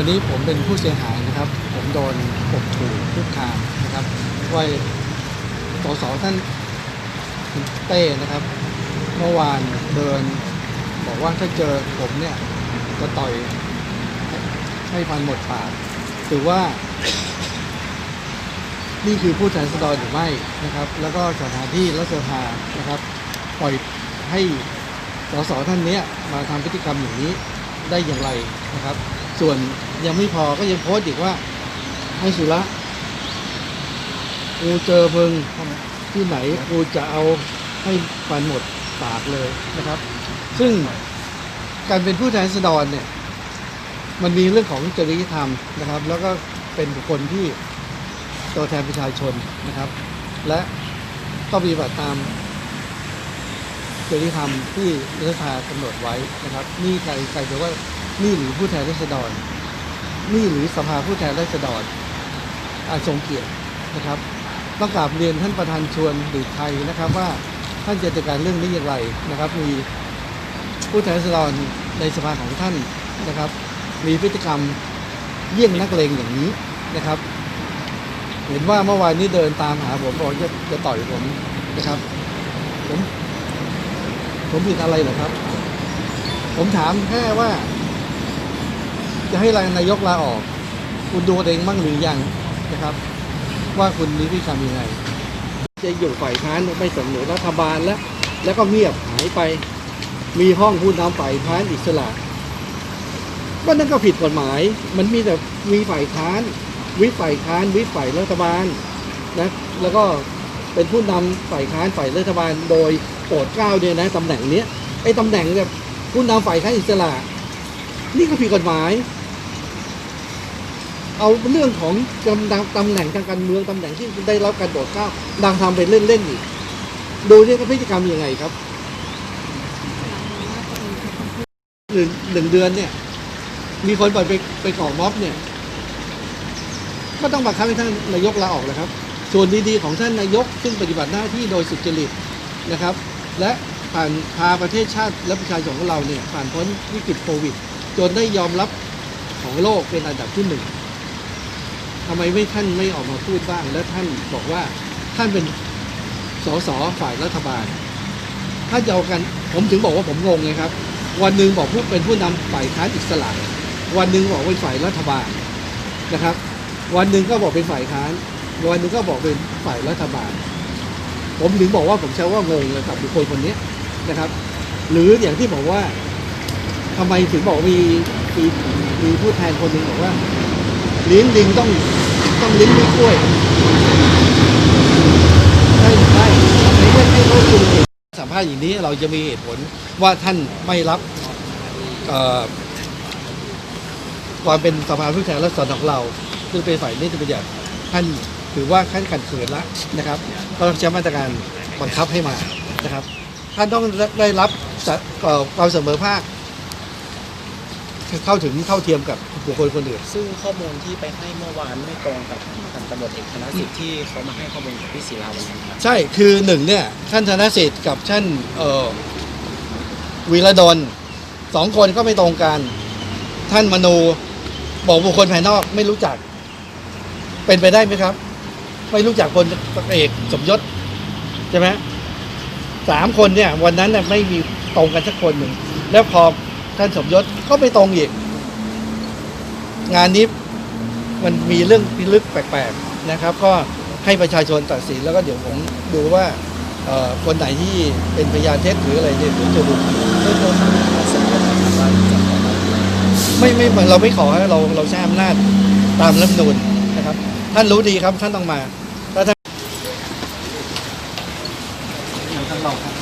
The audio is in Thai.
วันนี้ผมเป็นผู้เสียหายนะครับ ผมโดนข่มขู่คุกคามนะครับว่าสสท่านเต้นะครับ เมื่อวานเดิน บอกว่าถ้าเจอผมเนี่ยจะต่อยให้พันหมดปากหรือว่า นี่คือผู้แทนราษฎรหรือไม่นะครับ แล้วก็สถานที่รัฐสภานะครับปล่อยให้สสท่านเนี้ยมาทำพฤติกรรมอย่างนี้ได้อย่างไรนะครับ ส่วนยังไม่พอก็ยังโพสต์อีกว่า ให้สุระกูเจอมึงที่ไหนกูจะเอาให้ฟันหมดปากเลยนะครับ ซึ่งการเป็นผู้แทนราษฎรเนี่ย มันมีเรื่องของจริยธรรมนะครับ แล้วก็เป็นบุคคลที่ตัวแทนประชาชนนะครับ และต้องปฏิบัติตามจริยธรรมที่รัฐสภากำหนดไว้นะครับ นี่ใครใครจะว่า นี่หรือผู้แทนราษฎร นี่หรือสภาผู้แทนราษฎรอาทรงเกียรตินะครับต้องกราบเรียนท่านประธานชวนดุจไทยนะครับว่าท่านจะจัดการเรื่องนี้อย่างไรนะครับ มีผู้แทนราษฎรในสภาของท่านนะครับ มีพฤติกรรมเยี่ยงนักเลงอย่างนี้นะครับ เห็นว่าเมื่อวานนี้เดินตามหาผมบอกจะจะต่อยผมนะครับผมผมผิดอะไรเหรอครับ ผมถามแค่ว่า จะให้นายกลาออก คุณดูเองบ้างหรือยังนะครับ ว่าคุณมีพฤติกรรมยังไง จะอยู่ฝ่ายค้านไม่สนับสนุนรัฐบาลแล้วแล้วก็เงียบหายไป มีห้องผู้นำฝ่ายค้านอิสระก็นั่นก็ผิดกฎหมาย มันมีแต่มีฝ่ายค้าน วิฝ่ายค้าน วิฝ่ายรัฐบาลนะ แล้วก็เป็นผู้นำฝ่ายค้านฝ่ายรัฐบาล โดยโปรดเกล้าเนี่ยนะตำแหน่งเนี้ยไอ้ตำแหน่งแบบผู้นำฝ่ายค้านอิสระ นี่ก็ผิดกฎหมาย เอาเรื่องของตำแหน่งตำแหน่งทางการเมืองตำแหน่งที่ได้รับการโปรดเกล้าดังทำไปเล่นๆอีกดูนี่ก็พฤติกรรมยังไงครับหนึ่งหนึ่งเดือนเนี่ย มีคนปล่อยไปไปก่อม็อบเนี่ย ก็ต้องบังคับให้ท่านนายกลาออกเลยครับ ส่วนดีๆของท่านนายกซึ่งปฏิบัติหน้าที่โดยสุจริตนะครับ และผ่านพาประเทศชาติและประชาชนของเราเนี่ยผ่านพ้นวิกฤตโควิด จนได้ยอมรับของโลกเป็นอันดับที่หนึ่ง ทำไมไม่ท่านไม่ออกมาพูดบ้าง และท่านบอกว่าท่านเป็นสสฝ่ายรัฐบาล ถ้าจะเอากันผมถึงบอกว่าผมงงไงครับ วันหนึ่งบอกผู้เป็นผู้นำฝ่ายค้านอิสระวันหนึ่งบอกเป็นฝ่ายรัฐบาลนะครับ วันหนึ่งก็บอกเป็นฝ่ายค้าน วันหนึ่งก็บอกเป็นฝ่ายรัฐบาล ผมถึงบอกว่าผมใช้ว่างงเลยกับบุคคลคนนี้นะครับ หรืออย่างที่บอกว่าทำไมถึงบอกมีมีมีผู้แทนคนหนึ่งบอกว่า ลี้ยงลิงต้องต้องเลี้ยงมีกล้วยใช่ใช่ไม่ใช่ให้เขาคุยสัมภาษณ์อย่างนี้เราจะมีเหตุผลว่าท่านไม่รับเอ่อความเป็นสภาผู้แทนราษฎรของเราซึ่งเป็นฝ่ายนิติบัญญัติท่านถือว่าขั้นขัดขืนล้วนะครับก็ต้องใช้มาตรการบังคับให้มานะครับ ท่านต้องได้รับความเสมอภาค เข้าถึงเท่าเทียมกับบุคคลคนอื่น ซึ่งข้อมูลที่ไปให้เมื่อวานไม่ตรงกับพันตำรวจเอกธนสิทธิ์ที่เขามาให้ข้อมูลกับพี่ศิลาวันนั้นครับ ใช่คือหนึ่งเนี่ยท่านธนสิทธิ์กับท่านเอ่อวีระดลสองคนก็ไม่ตรงกัน ท่านมนูบอกบุคคลภายนอกไม่รู้จัก เป็นไปได้ไหมครับ ไม่รู้จักพลเอกสมยศใช่ไหมสามคนเนี่ย วันนั้นน่ะไม่มีตรงกันสักคนหนึ่งแล้วพอ ท่านสมยศก็ไม่ตรงอีก งานนี้มันมีเรื่องพิลึกแปลกๆนะครับ ก็ให้ประชาชนตัดสินแล้วก็เดี๋ยวผมดูว่าคนไหนที่เป็นพยานเท็จหรืออะไรเนี่ยเดี๋ยวจะดูไม่ไม่เราไม่ขอให้เราเราใช้อำนาจตามรัฐธรรมนูญนะครับ ท่านรู้ดีครับท่านต้องมาถ้าท่านท่านรองครับ